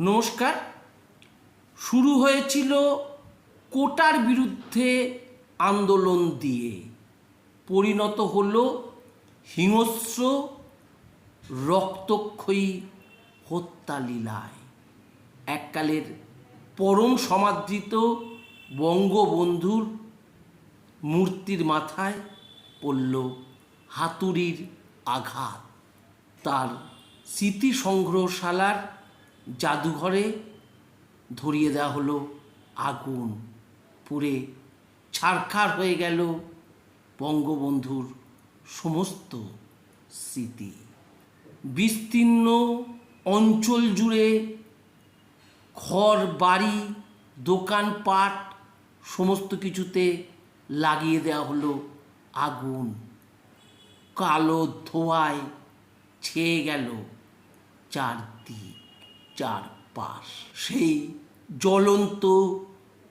নমস্কার। শুরু হয়েছিল কোটার বিরুদ্ধে আন্দোলন দিয়ে। পরিণত হল হিংস্র রক্তক্ষয়ী হত্যালীলায়। এককালের পরম সমাদৃত বঙ্গবন্ধুর মূর্তির মাথায় পড়ল হাতুড়ির আঘাত। তার স্মৃতি সংগ্রহশালার জাদুঘরে ধরিয়ে দেওয়া হলো আগুন, পুড়ে ছারখার হয়ে গেল বঙ্গবন্ধুর সমস্ত স্মৃতি। বিস্তীর্ণ অঞ্চল জুড়ে ঘর বাড়ি দোকানপাট, সমস্ত কিছুতে লাগিয়ে দেওয়া হলো আগুন। কালো ধোঁয়ায় ছেয়ে গেল চারদিক। চারপাশ। সেই জ্বলন্ত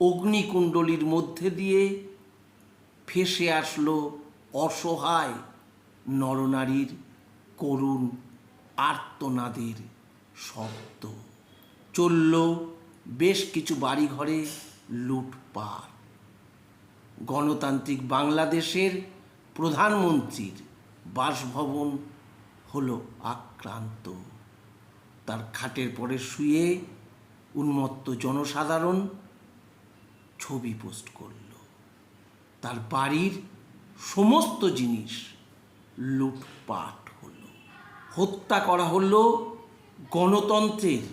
অগ্নিকুণ্ডলীর মধ্যে দিয়ে ফেসে আসলো অসহায় নরনারীর করুণ আর্তনাদের শব্দ। চলল বেশ কিছু বাড়িঘরে লুটপাট। গণতান্ত্রিক বাংলাদেশের প্রধানমন্ত্রীর বাসভবন হলো আক্রান্ত। তার খাটের পরে শুয়ে উন্মত্ত জনসাধারণ ছবি পোস্ট করল। তার বাড়ির সমস্ত জিনিস লুটপাট হলো। হত্যা করা হলো গণতন্ত্রের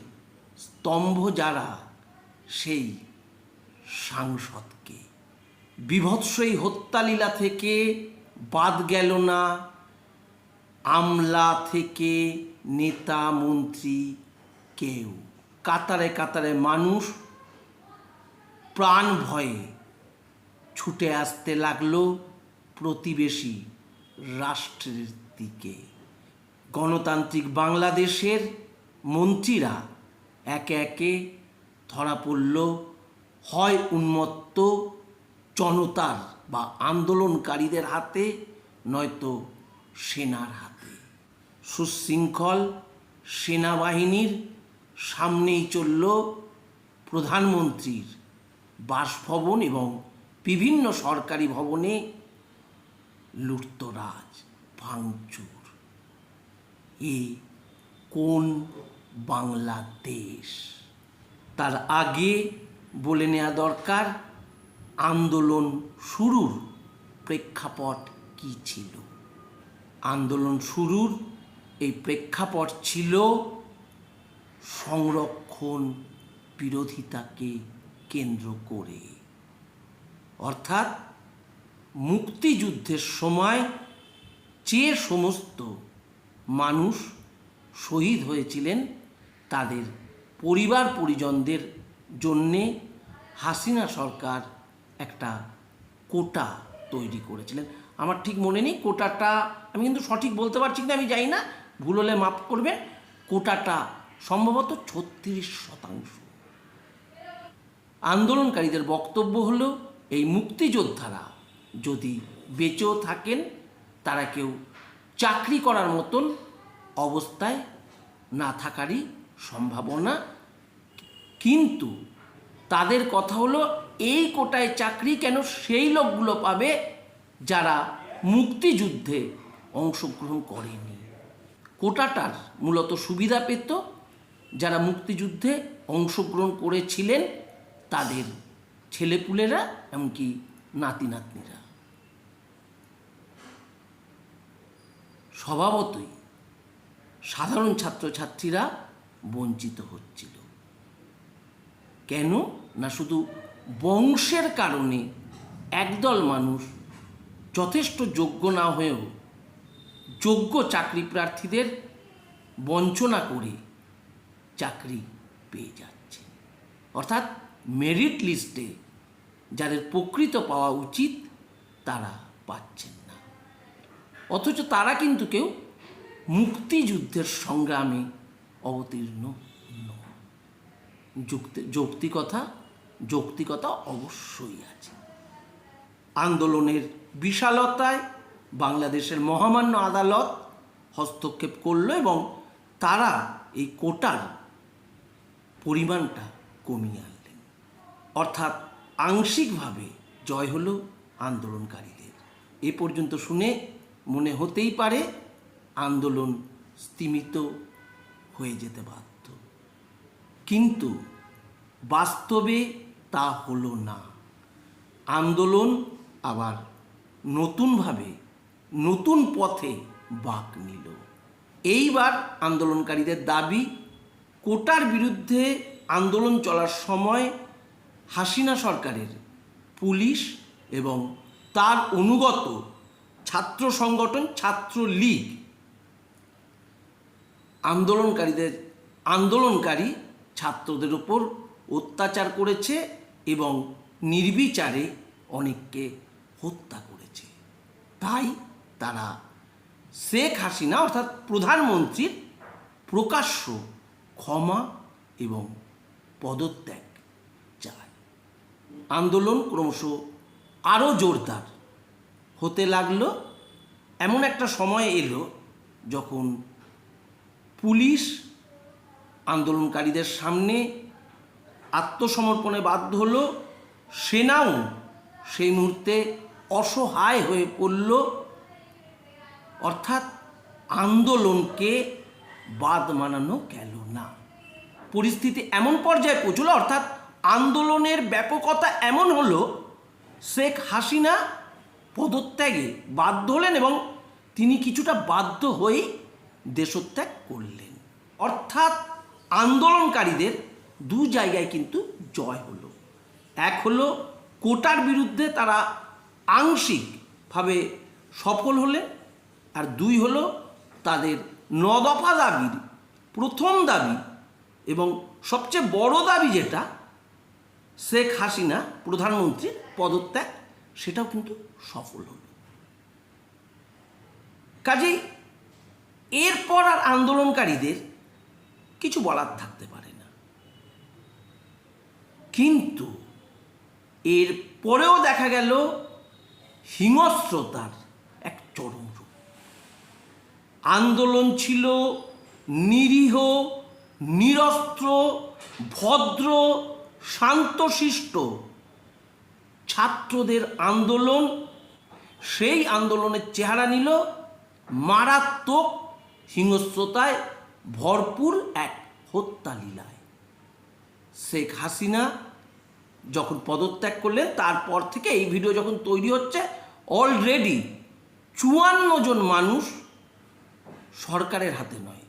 স্তম্ভ যারা, সেই সাংসদকে। বিভৎস এই হত্যালীলা থেকে বাদ গেল না, আমলা থেকে নেতা মন্ত্রী কেউ? কাতারে কাতারে মানুষ প্রাণ ভয়ে ছুটে আসতে লাগল প্রতিবেশী রাষ্ট্রের দিকে। গণতান্ত্রিক বাংলাদেশের মন্ত্রীরা একে একে ধরা পড়ল, হয় উন্মত্ত জনতার বা আন্দোলনকারীদের হাতে, নয়তো সেনার হাতে। সুশৃঙ্খল সেনাবাহিনীর সামনেই চলল প্রধানমন্ত্রীর বাসভবন এবং বিভিন্ন সরকারি ভবনে লুটতরাজ, ভাঙচুর। এ কোন বাংলাদেশ? তার আগে বলে নেওয়া দরকার, আন্দোলন শুরুর প্রেক্ষাপট কী ছিল? আন্দোলন শুরুর এই প্রেক্ষাপট ছিল সংরক্ষণ বিরোধিতাকে কেন্দ্র করে। অর্থাৎ মুক্তিযুদ্ধের সময় যে সমস্ত মানুষ শহীদ হয়েছিলেন, তাদের পরিবার পরিজনদের জন্যে হাসিনা সরকার একটা কোটা তৈরি করেছিলেন। আমার ঠিক মনে নেই কোটাটা আমি কিন্তু সঠিক বলতে পারছি না আমি জানি না। ভুল হলে মাফ করবে, কোটাটা সম্ভবত ছত্রিশ শতাংশ। আন্দোলনকারীদের বক্তব্য হলো, এই মুক্তিযোদ্ধারা যদি বেঁচেও থাকেন, তারা কেউ চাকরি করার মতন অবস্থায় না থাকারই সম্ভাবনা। কিন্তু তাদের কথা হলো, এই কোটায় চাকরি কেন সেই লোকগুলো পাবে যারা মুক্তিযুদ্ধে অংশগ্রহণ করেনি? কোটাটার মূলত সুবিধা পেত যারা মুক্তিযুদ্ধে অংশগ্রহণ করেছিলেন তাদের ছেলেপুলেরা এমনকি নাতি নাতনিরা স্বভাবতই সাধারণ ছাত্রছাত্রীরা বঞ্চিত হচ্ছিল। কেন? না শুধু বংশের কারণে একদল মানুষ যথেষ্ট যোগ্য না হয়েও যোগ্য চাকরি প্রার্থীদের বঞ্চনা করে চাকরি পেয়ে যাচ্ছে। অর্থাৎ মেরিট লিস্টে যাদের প্রকৃত পাওয়া উচিত তারা পাচ্ছেন না। অথচ তারা কিন্তু কেউ মুক্তিযুদ্ধের সংগ্রামে অবতীর্ণ যুক্তি, যৌক্তিকতা যৌক্তিকতা অবশ্যই আছে। আন্দোলনের বিশালতায় বাংলাদেশের মহামান্য আদালত হস্তক্ষেপ করল এবং তারা এই কোটার পরিমাণটা কমিয়ে আনলেন। অর্থাৎ আংশিকভাবে জয় হলো আন্দোলনকারীদের। এ পর্যন্ত শুনে মনে হতেই পারে আন্দোলন স্তিমিত হয়ে যেতে বাধ্য। কিন্তু বাস্তবে তা হলো না। আন্দোলন আবার নতুনভাবে নতুন পথে বাঁক নিল। এইবার আন্দোলনকারীদের দাবি, কোটার বিরুদ্ধে আন্দোলন চলার সময় হাসিনা সরকারের পুলিশ এবং তার অনুগত ছাত্র সংগঠন ছাত্র লীগ আন্দোলনকারীদের, আন্দোলনকারী ছাত্রদের উপর অত্যাচার করেছে এবং নির্বিচারে অনেককে হত্যা করেছে। তাই তারা শেখ হাসিনা, অর্থাৎ প্রধানমন্ত্রীর প্রকাশ্য ক্ষমা এবং পদত্যাগ চায়। আন্দোলন ক্রমশ আরও জোরদার হতে লাগল। এমন একটা সময় এলো যখন পুলিশ আন্দোলনকারীদের সামনে আত্মসমর্পণে বাধ্য হলো। সেনাও সেই মুহূর্তে অসহায় হয়ে পড়ল। অর্থাৎ আন্দোলনকে বাদ মানানো গেল না। পরিস্থিতি এমন পর্যায়ে পৌঁছলো, অর্থাৎ আন্দোলনের ব্যাপকতা এমন হলো, শেখ হাসিনা পদত্যাগে বাধ্য হলেন এবং তিনি কিছুটা বাধ্য হয়েই দেশত্যাগ করলেন। অর্থাৎ আন্দোলনকারীদের দু জায়গায় কিন্তু জয় হলো। এক হলো কোটার বিরুদ্ধে তারা আংশিকভাবে সফল হলেন আর দুই হলো তাদের নদফা দাবির প্রথম দাবি এবং সবচেয়ে বড় দাবি যেটা, শেখ হাসিনা প্রধানমন্ত্রীর পদত্যাগ, সেটাও কিন্তু সফল হল। কাজেই এরপর আর আন্দোলনকারীদের কিছু বলার থাকতে পারে না। কিন্তু এর পরেও দেখা গেল হিংস্রতার আন্দোলন ছিল নিরীহ, নিরস্ত্র, ভদ্র, শান্তশিষ্ট। ছাত্রদের আন্দোলন, সেই আন্দোলনের চেহারা নিল মারাত্মক হিংস্রতায় ভরপুর এক হত্যালীলায়। শেখ হাসিনা যখন পদত্যাগ করলেন, তারপর থেকে এই ভিডিও যখন তৈরি হচ্ছে অলরেডি চুয়ান্ন জন মানুষ সরকারের হাতে নয়।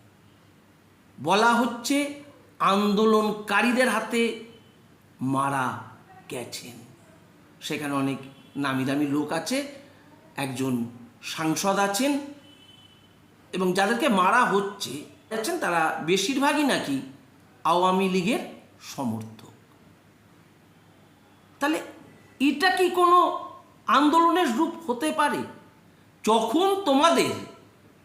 বলা হচ্ছে আন্দোলনকারীদের হাতে মারা গেছেন। সেখানে অনেক নামি দামি লোক আছে, একজন সাংসদ আছেন এবং যাদেরকে মারা হচ্ছে যাচ্ছেন তারা বেশিরভাগই নাকি আওয়ামী লীগের সমর্থক। তাহলে এটা কি কোনো আন্দোলনের রূপ হতে পারে? যখন তোমাদের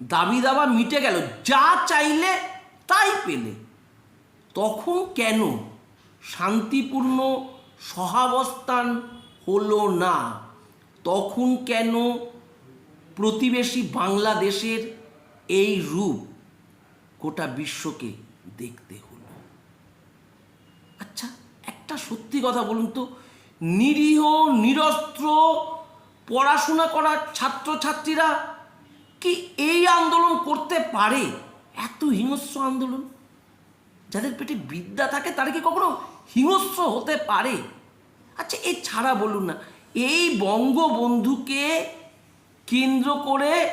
দাবি দাবা মিটে গেল, যা চাইলে তাই পেলে। তখন কেন শান্তিপূর্ণ সহাবস্থান হলো না? তখন কেন প্রতিবেশী বাংলাদেশের এই রূপ গোটা বিশ্বকে দেখতে হলো? আচ্ছা একটা সত্যি কথা বলুন তো। নিরীহ, নিরস্ত্র পড়াশোনা করা ছাত্রছাত্রীরা কি এই আন্দোলন করতে পারে? এত হিংস্র আন্দোলন। যাদের পেটে বিদ্যা থাকে, তারা কি কখনো হিংস্র হতে পারে? আচ্ছা এ ছাড়া বলুন না। এই বঙ্গবন্ধুকে কেন্দ্র করে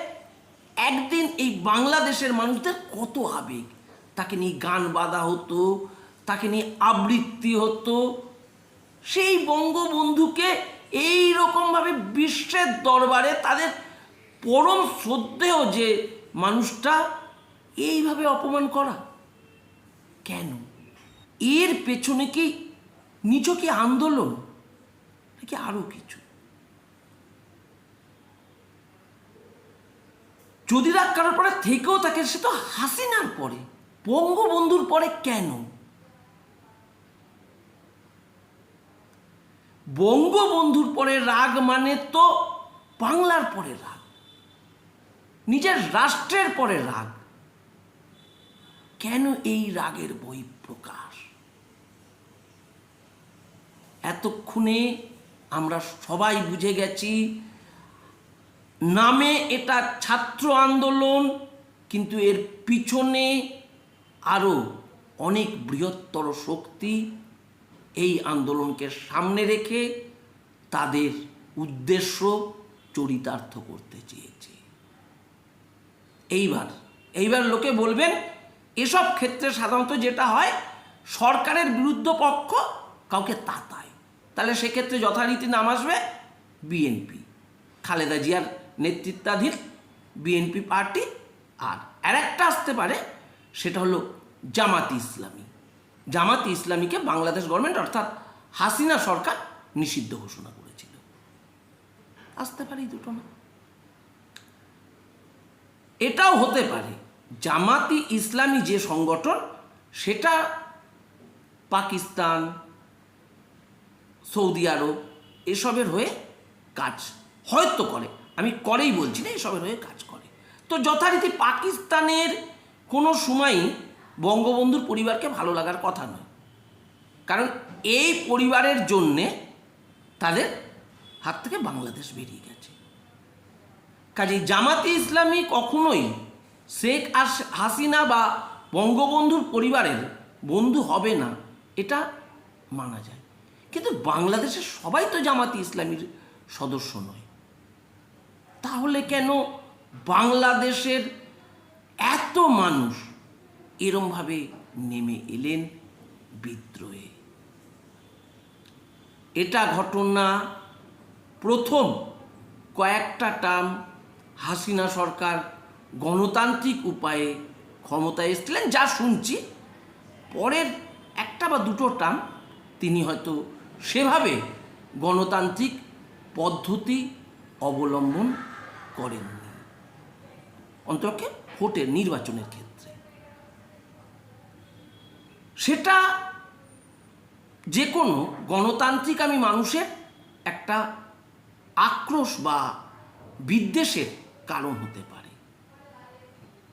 একদিন এই বাংলাদেশের মানুষদের কত আবেগ? তাকে নিয়ে গান বাঁধা হতো, তাকে নিয়ে আবৃত্তি হতো। সেই বঙ্গবন্ধুকে এই রকমভাবে বিশ্বের দরবারে তাদের পরম শ্রদ্ধেয় যে মানুষটা এইভাবে অপমান করা। কেন? এর পেছনে কি নিচকে আন্দোলন? নাকি আরও কিছু? যদি রাগ কারোর পরে থেকেও থাকে সে তো হাসিনার পরে। বঙ্গবন্ধুর পরে কেন? বঙ্গবন্ধুর পরে রাগ মানে তো বাংলার পরে রাগ। নিজের রাষ্ট্রের পরে রাগ। কেন এই রাগের বই প্রকাশ? এতক্ষণে আমরা সবাই বুঝে গেছি, নামে এটা ছাত্র আন্দোলন, কিন্তু এর পিছনে আরও অনেক বৃহত্তর শক্তি এই আন্দোলনকে সামনে রেখে তাদের উদ্দেশ্য চরিতার্থ করতে চেয়েছে। এইবার এইবার লোকে বলবেন, এসব ক্ষেত্রে সাধারণত যেটা হয়, সরকারের বিরুদ্ধ পক্ষ কাউকে তাতায়। তাহলে সেক্ষেত্রে যথারীতি নাম আসবে বিএনপি। খালেদা জিয়ার নেতৃত্বাধীন বিএনপি পার্টি আর আরেকটা আসতে পারে, সেটা হলো জামাতি ইসলামী। জামাতি ইসলামীকে বাংলাদেশ গভর্নমেন্ট অর্থাৎ হাসিনা সরকার নিষিদ্ধ ঘোষণা করেছিল। আসতে পারে দুটো না এটাও হতে পারে। জামাতি ইসলামী যে সংগঠন, সেটা পাকিস্তান, সৌদি আরব এসবের হয়ে কাজ হয়তো করে। আমি করেই বলছি না, এসবের হয়ে কাজ করে। তো যথারীতি পাকিস্তানের কোনো সময়ই বঙ্গবন্ধুর পরিবারকে ভালো লাগার কথা নয়। কারণ এই পরিবারের জন্যে তাদের হাত থেকে বাংলাদেশ বেরিয়ে গেছে। কাজে জামাতে ইসলামী কখনোই শেখ আস- হাসিনা বা বঙ্গবন্ধুর পরিবারের বন্ধু হবে না, এটা মানা যায়। কিন্তু বাংলাদেশের সবাই তো জামাতে ইসলামীর সদস্য নয়। তাহলে কেন বাংলাদেশের এত মানুষ এরমভাবে নেমে এলেন বিদ্রোহে? এটা ঘটনা প্রথম কয়েকটা টার্ম হাসিনা সরকার গণতান্ত্রিক উপায়ে ক্ষমতায় এসেছিলেন, যা শুনছি। পরের একটা বা দুটো টার্ম তিনি হয়তো সেভাবে গণতান্ত্রিক পদ্ধতি অবলম্বন করেননি। অন্তরকে ভোটের নির্বাচনের ক্ষেত্রে। সেটা যে কোনো গণতান্ত্রিক আমি মানুষের একটা আক্রোশ বা বিদ্বেষের কারণ হতে পারে।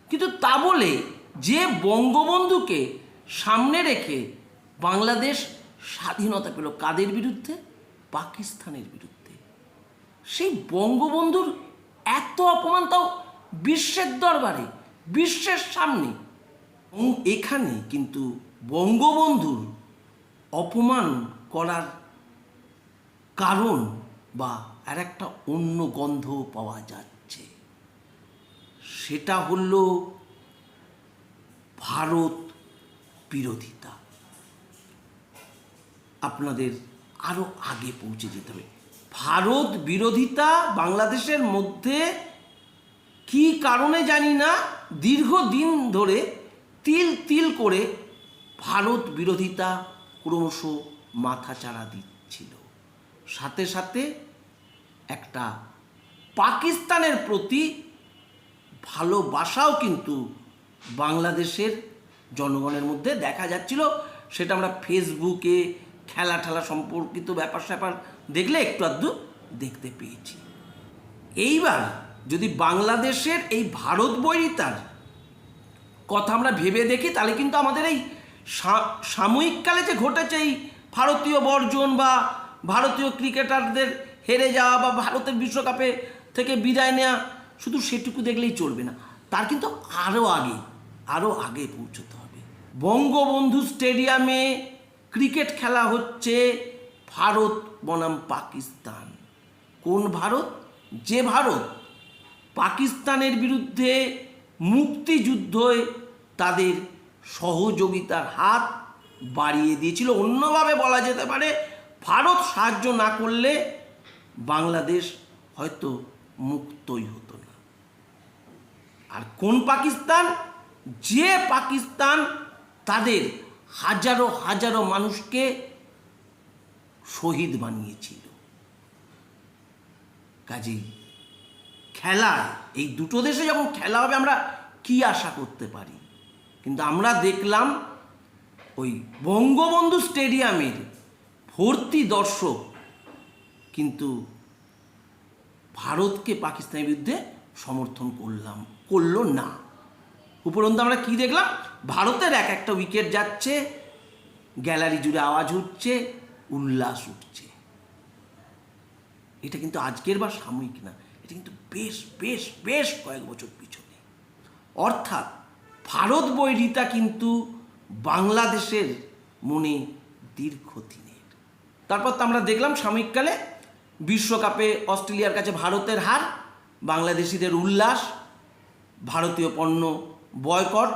কিন্তু তা বলে যে বঙ্গবন্ধুকে সামনে রেখে বাংলাদেশ স্বাধীনতা পেল কাদের বিরুদ্ধে? পাকিস্তানের বিরুদ্ধে। সেই বঙ্গবন্ধুর এত অপমান তাও বিশ্বের দরবারে, বিশ্বের সামনে। এখানে কিন্তু বঙ্গবন্ধুর অপমান করার কারণ বা আর একটা অন্য গন্ধ পাওয়া যাচ্ছে। সেটা হল ভারত বিরোধিতা। আপনাদের আরও আগে পৌঁছে যেতে হবে। ভারত বিরোধিতা বাংলাদেশের মধ্যে কি কারণে জানি না, দীর্ঘদিন ধরে তিল তিল করে ভারত বিরোধিতা ক্রমশ মাথাচাড়া দিচ্ছিল। সাথে সাথে একটা পাকিস্তানের প্রতি ভালোবাসাও কিন্তু বাংলাদেশের জনগণের মধ্যে দেখা যাচ্ছিল। সেটা আমরা ফেসবুকে খেলা ঠেলা সম্পর্কিত ব্যাপার স্যাপার দেখলে একটু আধটু দেখতে পেয়েছি। এইবার যদি বাংলাদেশের এই ভারত বৈরিতার কথা আমরা ভেবে দেখি, তাহলে কিন্তু আমাদের এই সাময়িককালে যে ঘটেছে এই ভারতীয় বর্জন বা ভারতীয় ক্রিকেটারদের হেরে যাওয়া বা ভারতের বিশ্বকাপে থেকে বিদায় নেওয়া শুধু সেটুকু দেখলেই চলবে না, তার কিন্তু আরও আগে আরও আগে পৌঁছতে হবে। বঙ্গবন্ধু স্টেডিয়ামে ক্রিকেট খেলা হচ্ছে ভারত বনাম পাকিস্তান। কোন ভারত? যে ভারত পাকিস্তানের বিরুদ্ধে মুক্তিযুদ্ধে তাদের সহযোগিতার হাত বাড়িয়ে দিয়েছিল। অন্যভাবে বলা যেতে পারে, ভারত সাহায্য না করলে বাংলাদেশ হয়তো মুক্তই হতো না। আর কোন পাকিস্তান? যে পাকিস্তান, তাদের হাজারো হাজারো মানুষকে শহীদ বানিয়েছিল। কাজেই খেলা, এই দুটো দেশে যখন খেলা হবে, আমরা কি আশা করতে পারি? কিন্তু আমরা দেখলাম ওই বঙ্গবন্ধু স্টেডিয়ামের ভর্তি দর্শক কিন্তু ভারতকে পাকিস্তানের বিরুদ্ধে সমর্থন করলাম, করল না। উপরন্তু আমরা কি দেখলাম? ভারতের এক একটা উইকেট যাচ্ছে গ্যালারি জুড়ে আওয়াজ উঠছে, উল্লাস উঠছে। এটা কিন্তু আজকের বা সাময়িক না, এটা কিন্তু বেশ বেশ বেশ কয়েক বছর পিছনে। অর্থাৎ ভারত বৈরিতা কিন্তু বাংলাদেশের মনে দীর্ঘদিনের। তারপর তো আমরা দেখলাম সাময়িককালে বিশ্বকাপে অস্ট্রেলিয়ার কাছে ভারতের হার, বাংলাদেশিদের উল্লাস, ভারতীয় পণ্য বয়কট,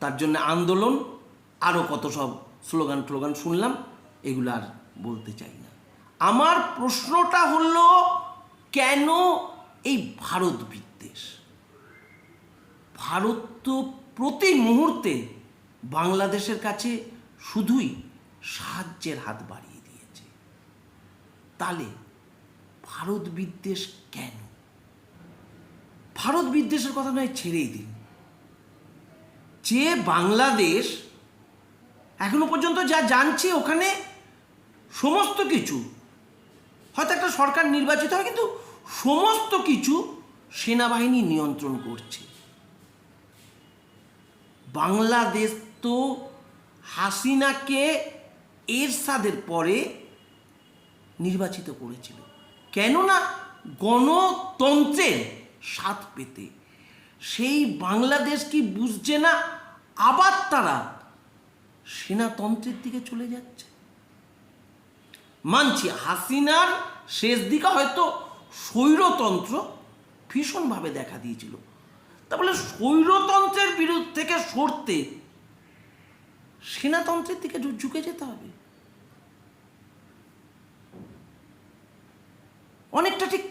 তার জন্য আন্দোলন আরও কত সব স্লোগান টোলোগান শুনলাম, এগুলো আর বলতে চাই না। আমার প্রশ্নটা হলো, কেন এই ভারত বিদ্বেষ? ভারত তো প্রতি মুহূর্তে বাংলাদেশের কাছে শুধুই সাহায্যের হাত দিয়েছে তাহলে ভারত বিদ্বেষ কেন? ভারত বিদ্বেষের কথা নয়, ছেড়েই দিন। যে বাংলাদেশ এখনও পর্যন্ত যা জানছে ওখানে সমস্ত কিছু, হয়তো একটা সরকার নির্বাচিত হয়, কিন্তু সমস্ত কিছু সেনাবাহিনী নিয়ন্ত্রণ করছে। বাংলাদেশ তো হাসিনাকে এরশাদের পরে নির্বাচিত করেছিল। কেননা গণতন্ত্রের স্বাদ পেতে। সেই বাংলাদেশ কি বুঝছে না, আবার তারা সেনাতন্ত্রের দিকে চলে যাচ্ছে। মানছি হাসিনার শেষ দিকে হয়তো স্বৈরতন্ত্র ভীষণভাবে দেখা দিয়েছিল। তা বলে স্বৈরতন্ত্রের বিরুদ্ধ থেকে সরতে সেনাতন্ত্রের দিকে ঝুঁকে যেতে হবে। অনেকটা ঠিক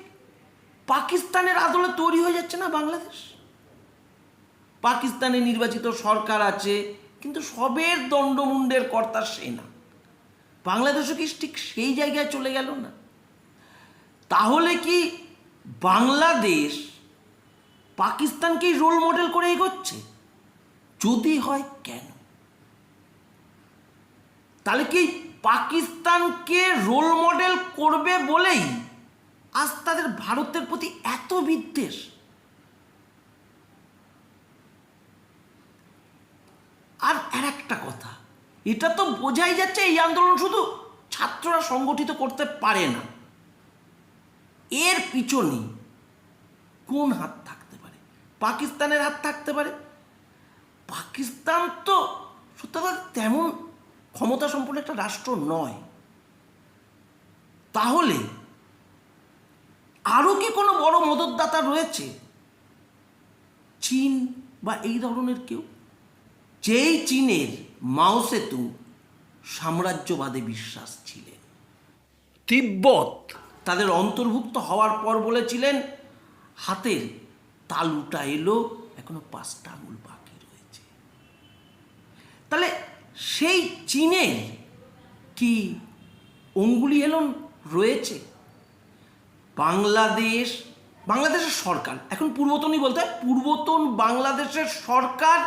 পাকিস্তানের আদলে তৈরি হয়ে যাচ্ছে না বাংলাদেশ? পাকিস্তানে নির্বাচিত সরকার আছে, কিন্তু সবের দণ্ডমুণ্ডের কর্তা সে না। বাংলাদেশও কি ঠিক সেই জায়গায় চলে গেল না? তাহলে কি বাংলাদেশ পাকিস্তানকেই রোল মডেল করে এগোচ্ছে? যদি হয় কেন? তাহলে কি পাকিস্তানকে রোল মডেল করবে বলেই আজ তাদের ভারতের প্রতি এত বিদ্বেষ। আর আর একটা কথা, এটা তো বোঝাই যাচ্ছে এই আন্দোলন শুধু ছাত্ররা সংগঠিত করতে পারে না। এর পিছনে কোন হাত থাকতে পারে? পাকিস্তানের হাত থাকতে পারে? পাকিস্তান তো সুতরাং তেমন ক্ষমতা সম্পন্ন একটা রাষ্ট্র নয়। তাহলে আরও কি কোনো বড় মদতদাতা রয়েছে? চীন বা এই ধরনের কেউ? যেই চীনের মাও সেতু সাম্রাজ্যবাদে বিশ্বাস ছিলেন। তিব্বত। তাদের অন্তর্ভুক্ত হওয়ার পর বলেছিলেন হাতের তালুটা এলো এখনও পাঁচটা আঙুল বাকি রয়েছে। তাহলে সেই চীনের কি অঙ্গুলি এলন রয়েছে? বাংলাদেশ, বাংলাদেশের সরকার। এখন পূর্বতনই বলতে হয়? পূর্বতন বাংলাদেশের সরকার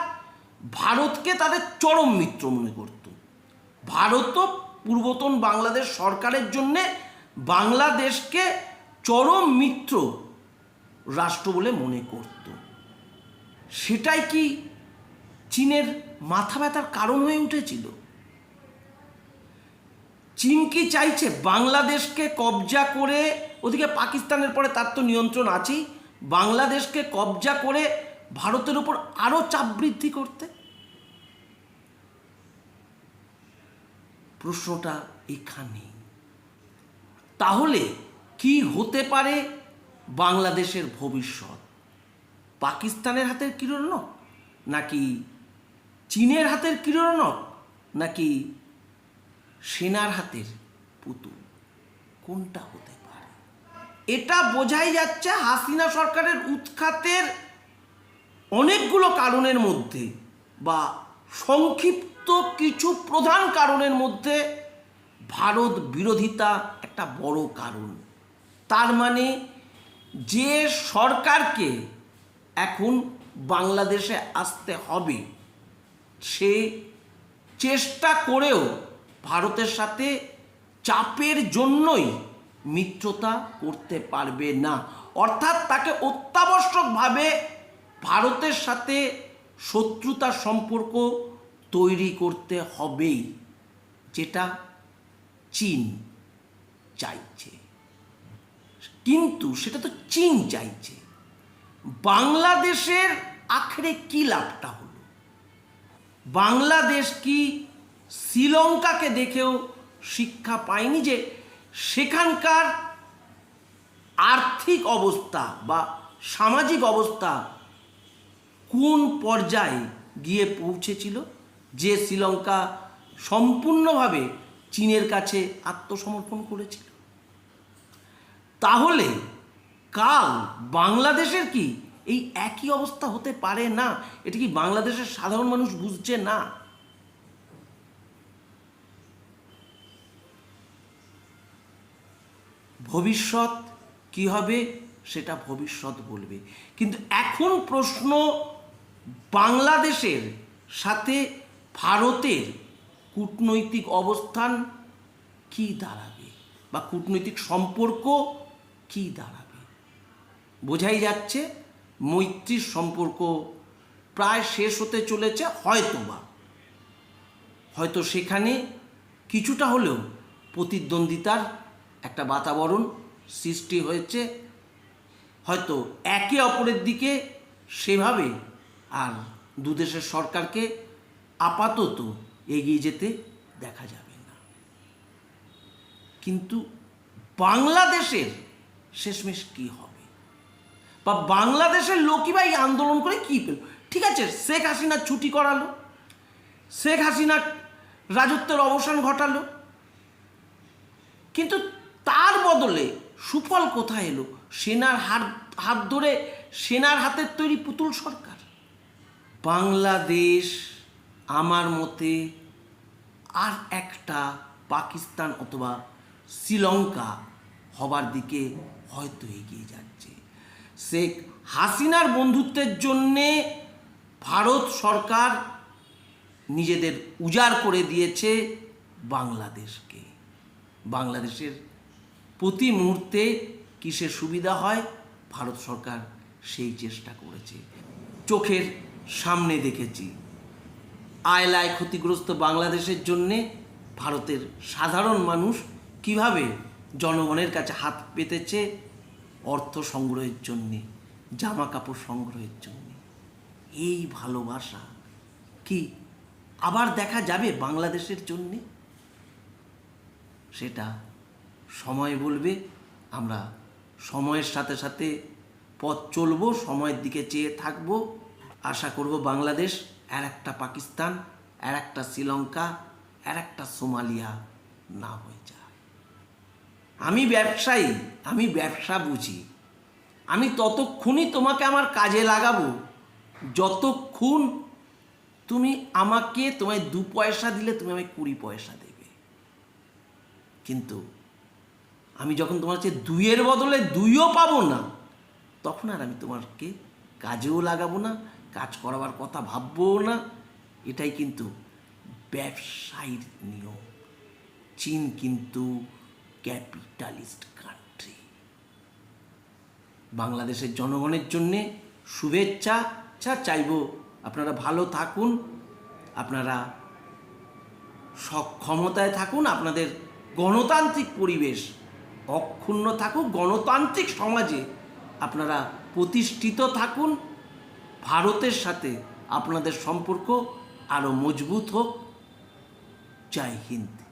ভারতকে তাদের চরম মিত্র মনে করত। ভারতও পূর্বতন বাংলাদেশ সরকারের জন্যে বাংলাদেশকে চরম মিত্র রাষ্ট্র বলে মনে করত। সেটাই কি চীনের মাথা ব্যথার কারণ হয়ে উঠেছিল? চীন কি চাইছে? বাংলাদেশকে কবজা করে, ওদিকে পাকিস্তানের পরে তার তো নিয়ন্ত্রণ আছেই, বাংলাদেশকে কবজা করে ভারতের উপর আরও চাপ বৃদ্ধি করতে? প্রশ্নটা এখানে। তাহলে কি হতে পারে বাংলাদেশের ভবিষ্যৎ? পাকিস্তানের হাতের কিরণক নাকি চীনের হাতের কিরণক নাকি সেনার হাতের পুতুল। কোনটা হতে পারে? এটা বোঝাই যাচ্ছে হাসিনা সরকারের উৎখাতের অনেকগুলো কারণের মধ্যে বা সংক্ষিপ্ত কিছু প্রধান কারণের মধ্যে ভারত বিরোধিতা একটা বড় কারণ। তার মানে যে সরকারকে এখন বাংলাদেশে আসতে হবে, সে চেষ্টা করেও ভারতের সাথে চাপের জন্যই মিত্রতা করতে পারবে না। অর্থাৎ তাকে অত্যাবশ্যকভাবে ভারতের সাথে শত্রুতার সম্পর্ক তৈরি করতে হবেই, যেটা চীন চাইছে। কিন্তু সেটা তো চীন চাইছে। বাংলাদেশের আখড়ে কি লাভটা হলো? বাংলাদেশ কি শ্রীলঙ্কাকে দেখেও শিক্ষা পায়নি যে সেখানকার আর্থিক অবস্থা বা সামাজিক অবস্থা কোন পর্যায়ে গিয়ে পৌঁছেছিল যে শ্রীলঙ্কা সম্পূর্ণভাবে চীনের কাছে আত্মসমর্পণ করেছিল? তাহলে কাল বাংলাদেশের কি এই একই অবস্থা হতে পারে না? এটা কি বাংলাদেশের সাধারণ মানুষ বুঝছে না? ভবিষ্যৎ কি হবে সেটা ভবিষ্যৎ বলবে। কিন্তু এখন প্রশ্ন বাংলাদেশের সাথে ভারতের কূটনৈতিক অবস্থান কি দাঁড়াবে বা কূটনৈতিক সম্পর্ক কি দাঁড়াবে? বোঝাই যাচ্ছে মৈত্রীর সম্পর্ক প্রায় শেষ হতে চলেছে হয়তোবা। হয়তো সেখানে কিছুটা হলেও প্রতিদ্বন্দ্বিতার একটা বাতাবরণ সৃষ্টি হয়েছে। হয়তো একে অপরের দিকে সেভাবে আর দুদেশের সরকারকে আপাতত এগিয়ে যেতে দেখা যাবে না। কিন্তু বাংলাদেশের শেষমেশ কি হবে? বা বাংলাদেশের লোকই বা এই আন্দোলন করে কী পেল? ঠিক আছে, শেখ হাসিনা ছুটি করালো, শেখ হাসিনা রাজত্বের অবসান ঘটালো। কিন্তু তার বদলে সুফল কোথায় এলো? সেনার হাত হাত ধরে সেনার হাতের তৈরি পুতুল সরকার। বাংলাদেশ আমার মতে আর একটা পাকিস্তান অথবা শ্রীলঙ্কা হবার দিকে হয়তো এগিয়ে যাচ্ছে। শেখ হাসিনার বন্ধুত্বের জন্যে ভারত সরকার নিজেদের উজাড় করে দিয়েছে বাংলাদেশকে। বাংলাদেশের প্রতি মুহূর্তে কিসের সুবিধা হয়? ভারত সরকার সেই চেষ্টা করেছে। চোখের সামনে দেখেছি। আয়লায় ক্ষতিগ্রস্ত বাংলাদেশের জন্যে ভারতের সাধারণ মানুষ কীভাবে জনগণের কাছে হাত পেতেছে? অর্থ সংগ্রহের জন্যে জামা কাপড় সংগ্রহের জন্যে। এই ভালোবাসা কি আবার দেখা যাবে বাংলাদেশের জন্যে? সেটা সময় বলবে, আমরা সময়ের সাথে সাথে পথ চলবো, সময়ের দিকে চেয়ে থাকব। আশা করব বাংলাদেশ আর একটা পাকিস্তান, আর একটা শ্রীলঙ্কা, আর একটা সোমালিয়া না হয়ে যায়। আমি ব্যবসায়ী, আমি ব্যবসা বুঝি। আমি ততক্ষণই তোমাকে আমার কাজে লাগাবো। যতক্ষণ তুমি আমাকে তোমায় দু পয়সা দিলে তুমি আমায় কুড়ি পয়সা দেবে। কিন্তু আমি যখন তোমার কাছে দুইয়ের বদলে দুইও পাবো না, তখন আর আমি তোমাকে কাজেও লাগাবো না, কাজ করাবার কথা ভাববও না। এটাই কিন্তু ব্যবসায়ীর নিয়ম। চীন কিন্তু ক্যাপিটালিস্ট কান্ট্রি বাংলাদেশের জনগণের জন্যে শুভেচ্ছা চা চাইব, আপনারা ভালো থাকুন, আপনারা সক্ষমতায় থাকুন, আপনাদের গণতান্ত্রিক পরিবেশ অক্ষুণ্ণ থাকুক, গণতান্ত্রিক সমাজে আপনারা প্রতিষ্ঠিত থাকুন, ভারতের সাথে আপনাদের সম্পর্ক আরও মজবুত হোক। জয় হিন্দ।